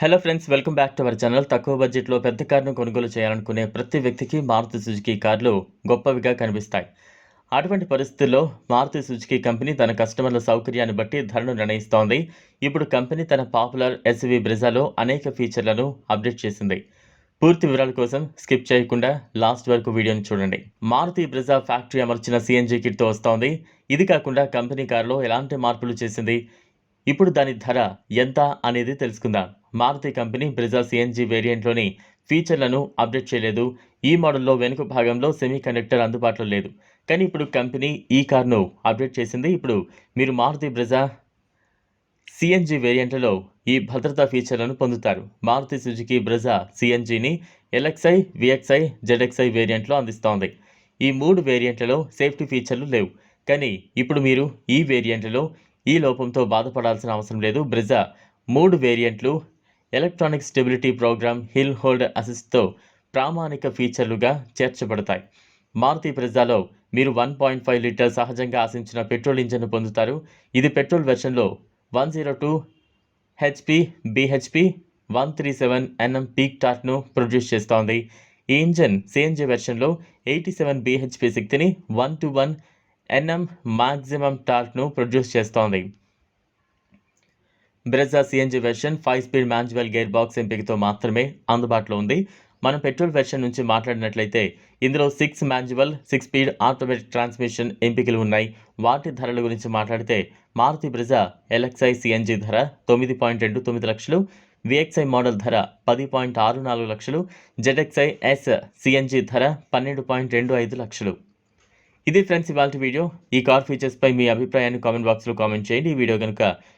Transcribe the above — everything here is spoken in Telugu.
Hello friends welcome back to our channel తక్కువ బడ్జెట్లో పెద్ద కారును కొనుగోలు చేయాలనుకునే ప్రతి వ్యక్తికి మారుతి సుజుకి కార్లు గొప్పవిగా కనిపిస్తాయి. అటువంటి పరిస్థితుల్లో మారుతి సుజుకి కంపెనీ తన కస్టమర్ల సౌకర్యాన్ని బట్టి ధరను నిర్ణయిస్తోంది. ఇప్పుడు కంపెనీ తన పాపులర్ ఎస్వి బ్రిజాలో అనేక ఫీచర్లను అప్డేట్ చేసింది. పూర్తి వివరాల కోసం స్కిప్ చేయకుండా లాస్ట్ వరకు వీడియోని చూడండి. మారుతి బ్రిజా ఫ్యాక్టరీ అమర్చిన సిఎన్జీ కిట్తో వస్తోంది. ఇది కాకుండా కంపెనీ కారులో ఎలాంటి మార్పులు చేసింది? ఇప్పుడు దాని ధర ఎంత అనేది తెలుసుకుందాం. మారుతి కంపెనీ బ్రిజా సిఎన్జి వేరియంట్లోని ఫీచర్లను అప్డేట్ చేయలేదు. ఈ మోడల్లో వెనుక భాగంలో సెమీ కండక్టర్ అందుబాటులో లేదు. కానీ ఇప్పుడు కంపెనీ ఈ కార్ను అప్డేట్ చేసింది. ఇప్పుడు మీరు మారుతి బ్రిజా సిఎన్జి వేరియంట్లలో ఈ భద్రతా ఫీచర్లను పొందుతారు. మారుతి సుజుకి బ్రెజా సిఎన్జిని ఎల్ఎక్స్ఐ విఎక్స్ఐ జెడ్ఎక్స్ఐ వేరియంట్లో అందిస్తోంది. ఈ మూడు వేరియంట్లలో సేఫ్టీ ఫీచర్లు లేవు. కానీ ఇప్పుడు మీరు ఈ వేరియంట్లలో ఈ లోపంతో బాధపడాల్సిన అవసరం లేదు. బ్రెజా మూడు వేరియంట్లు electronic stability program hill hold అసిస్ట్తో ప్రామాణిక ఫీచర్లుగా చేర్చబడతాయి. మారుతి ప్రజాలో మీరు వన్ పాయింట్ ఫైవ్ లీటర్ సహజంగా ఆశించిన పెట్రోల్ ఇంజన్ను పొందుతారు. ఇది petrol వెర్షన్లో one zero two HP BHP one three seven NM peak టార్ట్ను produce చేస్తోంది. ఈ ఇంజన్ సిఎన్జి వెర్షన్లో ఎయిటీ సెవెన్ బిహెచ్పి శక్తిని one two one NM maximum టార్క్ను produce చేస్తోంది. Brezza CNG version five speed manual gear box ఎంపికతో మాత్రమే అందుబాటులో ఉంది. మనం పెట్రోల్ వెర్షన్ నుంచి మాట్లాడినట్లయితే ఇందులో six manual six speed automatic transmission ఎంపికలు ఉన్నాయి. వాటి ధరల గురించి మాట్లాడితే మారుతి బ్రెజా ఎల్ఎక్స్ఐ సిఎన్జి ధర తొమ్మిది పాయింట్ రెండు తొమ్మిది లక్షలు విఎక్స్ఐ మోడల్ ధర పది పాయింట్ ఆరు నాలుగు లక్షలు జెడ్ఎక్స్ఐ ఎస్ సిఎన్జి ధర పన్నెండు పాయింట్ రెండు ఐదు లక్షలు. ఇది ఫ్రెండ్స్ ఇవాళ వీడియో. ఈ కార్ ఫీచర్స్పై మీ అభిప్రాయాన్ని కామెంట్ బాక్స్లో కామెంట్ చేయండి. ఈ వీడియో కనుక